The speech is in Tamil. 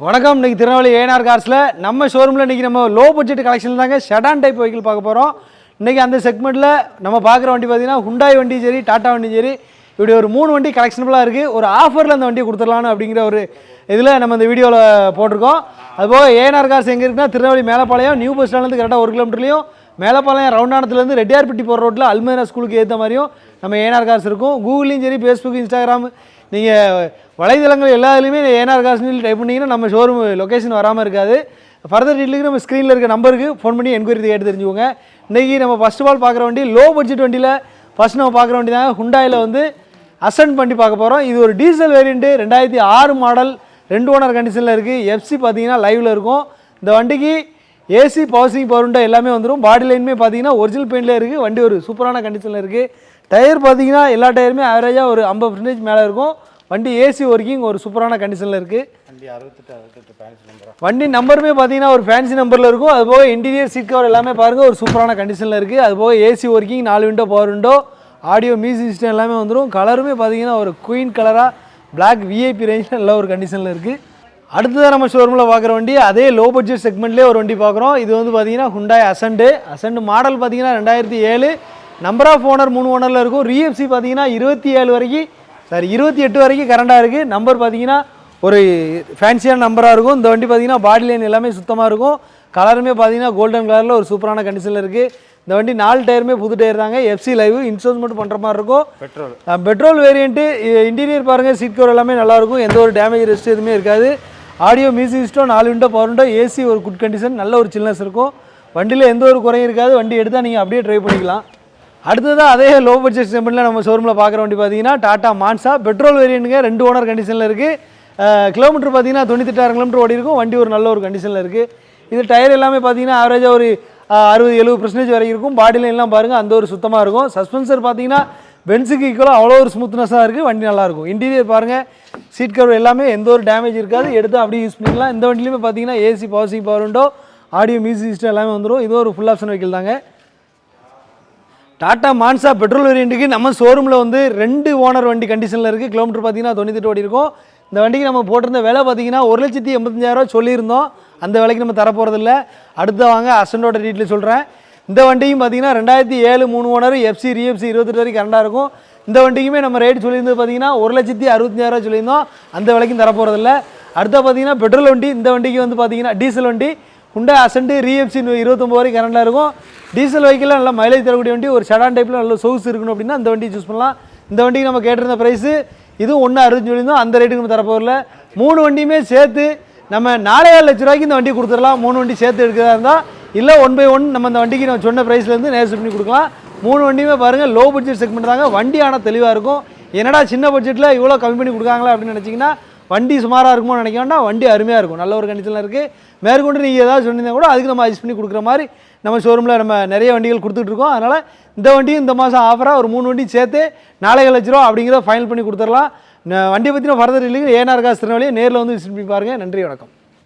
வணக்கம். இன்னைக்கு திருநெல்வேலி ஏஎன்ஆர் கார்ஸில் நம்ம ஷோரூமில் இன்றைக்கி நம்ம லோ பட்ஜெட் கலெக்ஷன் தாங்க ஷெடான் டைப் வெஹிக்கிள் பார்க்க போகிறோம் இன்றைக்கி அந்த செக்மெண்ட்டில் நம்ம பார்க்குற வண்டி பார்த்தீங்கன்னா ஹுண்டாய் வண்டி சரி டாட்டா வண்டி சரி இப்படி ஒரு மூணு வண்டி கலெக்ஷனபுளாக இருக்குது ஒரு ஆஃபரில் அந்த வண்டியை கொடுத்துடலான்னு அப்படிங்கிற ஒரு இதில் நம்ம இந்த வீடியோவில் போட்டிருக்கோம். அதுபோக ஏஎன்ஆர் கார்ஸ் எங்கே இருக்குன்னா திருநெல்வேலி மேலப்பாளையம் நியூ பஸ் ஸ்டாண்ட்லேருந்து கரெக்டாக ஒரு கிலோமீட்டர்லையும் மேலப்பாளையம் ரவுண்டானத்துலேருந்து ரெட்டியார்பட்டி போகிற ரோட்டில் அல்மேரா ஸ்கூலுக்கு ஏற்ற மாதிரியும் நம்ம ஏனார் கார்ஸ் இருக்கும். கூகுள்லேயும் சரி ஃபேஸ்புக் இன்ஸ்டாகிராம் நீங்கள் வலைதளங்கள் எல்லா இதுலையுமே காசுன்னு கார்ஸ்னு டைப் பண்ணிங்கன்னா நம்ம ஷோரூம் லொக்கேஷன் வராமல் இருக்காது. ஃபர்தர் டீட்டெயிலுக்கு நம்ம ஸ்க்ரீனில் இருக்க நம்பருக்கு ஃபோன் பண்ணி என்கொயரி கேட்டு தெரிஞ்சுக்கோங்க. இன்றைக்கி நம்ம ஃபஸ்ட் ஆஃப் ஆல் பார்க்குற வண்டி லோ பட்ஜெட் வண்டியில் ஃபஸ்ட் நம்ம பார்க்குற வண்டி தான். ஹுண்டாயில் வந்து அசன்ட் பண்ணி பார்க்க போகிறோம் இது ஒரு டீசல் வேரியண்ட்டு ரெண்டாயிரத்தி ஆறு மாடல் ரெண்டு ஓனர் கண்டிஷனில் இருக்குது எஃப்சி பார்த்தீங்கன்னா லைவில் இருக்கும். இந்த வண்டிக்கு ஏசி பவர்சிங் பவர் எல்லாமே வந்துடும் பாடி லைனுமே பார்த்தீங்கன்னா ஒரிஜினல் பெயிண்டில் இருக்குது வண்டி ஒரு சூப்பரான கண்டிஷனில் இருக்குது டயர் பார்த்தீங்கன்னா எல்லா டயருமே ஆவரேஜாக ஒரு ஐம்பது பர்சன்டேஜ் மேலே இருக்கும். வண்டி ஏசி ஒர்க்கிங் ஒரு சூப்பரான கண்டிஷனில் இருக்குது வண்டி நம்பருமே பார்த்தீங்கன்னா ஒரு ஃபேன்சி நம்பரில் இருக்கும். அது போக இன்டீரியர் சீட் கவர் எல்லாமே பாருங்கள் ஒரு சூப்பரான கண்டிஷனில் இருக்குது அது போக ஏசி ஒர்க்கிங் நாலு window power window audio music system எல்லாமே வந்துடும் கலருமே பார்த்தீங்கன்னா ஒரு குயின் கலராக Black விஐபி ரேஞ்சில் நல்ல ஒரு கண்டிஷனில் இருக்குது அடுத்ததாக நம்ம ஷோரூமில் பார்க்குற வண்டி அதே லோ பட்ஜெட் செக்மெண்ட்லேயே ஒரு வண்டி பார்க்குறோம். இது வந்து பார்த்தீங்கன்னா ஹுண்டாய் அசண்டு அசண்டு மாடல் பார்த்தீங்கன்னா ரெண்டாயிரத்தி ஏழு. நம்பர் ஆஃப் ஓனர் மூணு ஓனரில் இருக்கும். ரீஎஃப்சி பார்த்தீங்கன்னா இருபத்தி ஏழு வரைக்கும் சாரி இருபத்தி எட்டு வரைக்கும் கரண்டாக இருக்குது நம்பர் பார்த்தீங்கன்னா ஒரு ஃபேன்சியான நம்பராக இருக்கும். இந்த வண்டி பார்த்தீங்கன்னா பாடி லைன் எல்லாமே சுத்தமாக இருக்கும். கலருமே பார்த்தீங்கன்னா கோல்டன் கலரில் ஒரு சூப்பரான கண்டிஷனில் இருக்குது இந்த வண்டி நாலு டயருமே புது டயர் தாங்க. எஃப்சி லைவ் இன்சூரன்ஸ் மட்டும் பண்ணுற மாதிரி இருக்கும். பெட்ரோல் பெட்ரோல் வேரியண்ட்டு இன்டீரியர் பாருங்கள் சீட் கவர் எல்லாமே நல்லாயிருக்கும் எந்த ஒரு டேமேஜ் ரெஸ்ட் எதுவுமே இருக்காது. ஆடியோ மியூசிக் சிஸ்டம் நாலு விண்டோ பவர் விண்டோ ஏசி ஒரு குட் கண்டிஷன் நல்ல ஒரு சில்னஸ் இருக்கும். வண்டியில் எந்த ஒரு குறையும் இருக்காது. வண்டி எடுத்தால் நீங்கள் அப்படியே ட்ரை பண்ணிக்கலாம். அடுத்ததாக அதே லோ பட்ஜெட் செக்மெண்ட்டில் நம்ம ஷோரூமில் பார்க்குற வண்டி பார்த்தீங்கன்னா டாட்டா மான்சா பெட்ரோல் வேரியண்ட்டுங்க ரெண்டு ஓனர் கண்டிஷனில் இருக்குது கிலோமீட்டர் பார்த்தீங்கன்னா தொண்ணூத்தெட்டாயிரம் கிலோமீட்டர் ஓடி இருக்கும். வண்டி ஒரு நல்ல ஒரு கண்டிஷனில் இருக்குது இது டயர் எல்லாமே பார்த்தீங்கன்னா ஆவரேஜாக ஒரு அறுபது எழுபது பர்சன்டேஜ் வரைக்கும் இருக்கும். பாடி பாருங்கள் அந்த ஒரு சுத்தமாக இருக்கும். சஸ்பென்சர் பார்த்தீங்கன்னா பென்ஸுக்கு ஈக்குவலாக அவ்வளோ ஒரு ஸ்மூத்னஸாக இருக்குது வண்டி நல்லாயிருக்கும் இன்டீரியர் பாருங்கள் சீட் கவர் எல்லாமே எந்த ஒரு டேமேஜ் இருக்காது. எடுத்து அப்படியே யூஸ் பண்ணிக்கலாம் இந்த வண்டிலையுமே பார்த்தீங்கன்னா AC power steering power window audio music system எல்லாமே வந்துடும் இது ஒரு ஃபுல் ஆப்ஷன் வெஹிக்கிள் தாங்க. டாடா மான்சா பெட்ரோல் வேரியண்ட்டுக்கு நம்ம ஷோரூமில் வந்து ரெண்டு ஓனர் வண்டி கண்டிஷனில் இருக்குது கிலோமீட்டர் பார்த்தீங்கன்னா தொண்ணூற்றி ஓடி இருக்கும். இந்த வண்டிக்கு நம்ம போட்டிருந்த விலை பார்த்தீங்கன்னா ஒரு லட்சத்தி எண்பத்தஞ்சாயிரம் சொல்லியிருந்தோம். அந்த விலைக்கு நம்ம தரப்போகிறதில்ல அடுத்த வாங்க அசண்டோட டீட்டெயில் சொல்கிறேன் இந்த வண்டியும் பார்த்தீங்கன்னா ரெண்டாயிரத்தி ஏழு மூணு ஓனர் எஃப்சி ரிஎஃப்சி இருபத்தெட்டு வரைக்கும் கரண்டாக இருக்கும். இந்த வண்டிக்குமே நம்ம ரேட் சொல்லியிருந்தது பார்த்தீங்கன்னா ஒரு லட்சத்தி அறுபத்தஞ்சாயிரம் சொல்லியிருந்தோம். அந்த விலைக்கும் தரப்போகிறதில்ல அடுத்த பார்த்தீங்கன்னா பெட்ரோல் வண்டி இந்த வண்டிக்கு வந்து பார்த்தீங்கன்னா டீசல் வண்டி. ஹுண்டா அசண்டு ரீஎஃப்சி இருபத்தொம்பது வரைக்கும் கரண்டாக இருக்கும். டீசல் வெஹிக்கிளில் நல்லா மைலேஜ் தரக்கூடிய வண்டி ஒரு செடான் டைப்பில் நல்ல சொகுசு இருக்கணும் அப்படின்னா இந்த வண்டி சூஸ் பண்ணலாம். இந்த வண்டிக்கு நம்ம கேட்டிருந்த ப்ரைஸு இதுவும் ஒன்று அறுபத்தஞ்சு சொல்லியிருந்தோம். அந்த ரேட்டுக்கு நம்ம தரப்போகல மூணு வண்டியுமே சேர்த்து நம்ம நாலே லட்ச ரூபாய்க்கு இந்த வண்டி கொடுத்துடலாம். மூணு வண்டி சேர்த்து எடுக்கிறதா இருந்தால் இல்லை ஒன் பை ஒன் நம்ம இந்த வண்டிக்கு நம்ம சொன்ன ப்ரைஸ்லேருந்து நேர் பண்ணி கொடுக்கலாம். மூணு வண்டியுமே பாருங்கள் லோ பட்ஜெட் செக்மெண்ட் தாங்க. வண்டி ஆனால் தெளிவாக இருக்கும். என்னடா சின்ன பட்ஜெட்டில் இவ்வளோ கம்மி பண்ணி கொடுக்காங்களா அப்படின்னு நினச்சிங்கன்னா வண்டி சுமாராக இருக்குமோ நினைக்க வேண்டாம். வண்டி அருமையாக இருக்கும். நல்ல ஒரு கண்டிஷனில் இருக்குது மேற்கொண்டு நீங்கள் ஏதாவது சொன்னீங்கன்னா கூட அதுக்கு நம்ம அட்ஜஸ்ட் பண்ணி கொடுக்குற மாதிரி நம்ம ஷோரூமில் நம்ம நிறைய வண்டிகள் கொடுத்துட்ருக்கோம் அதனால் இந்த வண்டியும் இந்த மாதம் ஆஃபராக ஒரு மூணு வண்டி சேர்த்து நாளைக்கு லட்ச ரூபா அப்படிங்கிறத ஃபைனல் பண்ணி கொடுத்துடலாம். வண்டியை பற்றின ஃபர்தர் இல்லைங்க ஏனார் காசு திருநெல்வேலியை நேரில் வந்து விசிட் பண்ணி பாருங்கள் நன்றி வணக்கம்.